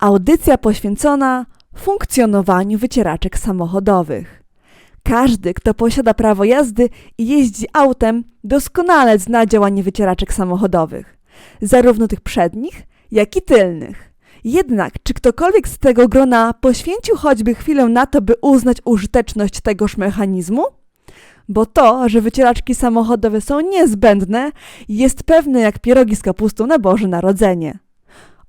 Audycja poświęcona funkcjonowaniu wycieraczek samochodowych. Każdy, kto posiada prawo jazdy i jeździ autem, doskonale zna działanie wycieraczek samochodowych, zarówno tych przednich, jak i tylnych. Jednak, czy ktokolwiek z tego grona poświęcił choćby chwilę na to, by uznać użyteczność tegoż mechanizmu? Bo to, że wycieraczki samochodowe są niezbędne, jest pewne jak pierogi z kapustą na Boże Narodzenie.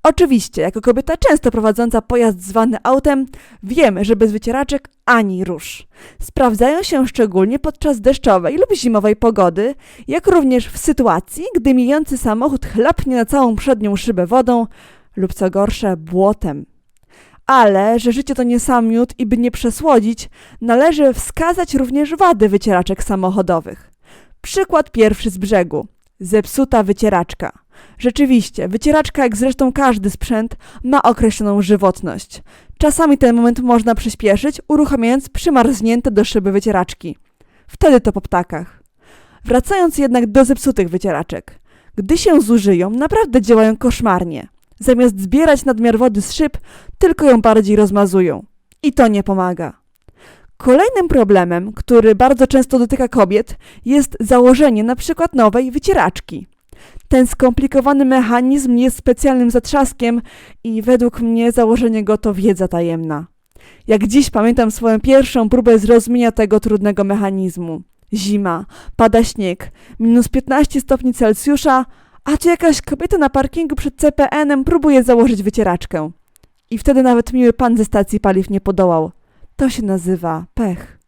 Oczywiście, jako kobieta często prowadząca pojazd zwany autem, wiemy, że bez wycieraczek ani rusz. Sprawdzają się szczególnie podczas deszczowej lub zimowej pogody, jak również w sytuacji, gdy mijający samochód chlapnie na całą przednią szybę wodą lub co gorsze błotem. Ale, że życie to nie sam miód i by nie przesłodzić, należy wskazać również wady wycieraczek samochodowych. Przykład pierwszy z brzegu. Zepsuta wycieraczka. Rzeczywiście, wycieraczka, jak zresztą każdy sprzęt, ma określoną żywotność. Czasami ten moment można przyspieszyć, uruchamiając przymarznięte do szyby wycieraczki. Wtedy to po ptakach. Wracając jednak do zepsutych wycieraczek. Gdy się zużyją, naprawdę działają koszmarnie. Zamiast zbierać nadmiar wody z szyb, tylko ją bardziej rozmazują. I to nie pomaga. Kolejnym problemem, który bardzo często dotyka kobiet, jest założenie przykład nowej wycieraczki. Ten skomplikowany mechanizm jest specjalnym zatrzaskiem i według mnie założenie go to wiedza tajemna. Jak dziś pamiętam swoją pierwszą próbę zrozumienia tego trudnego mechanizmu. Zima, pada śnieg, minus 15 stopni Celsjusza, a tu jakaś kobieta na parkingu przed CPN-em próbuje założyć wycieraczkę. I wtedy nawet miły pan ze stacji paliw nie podołał. To się nazywa pech.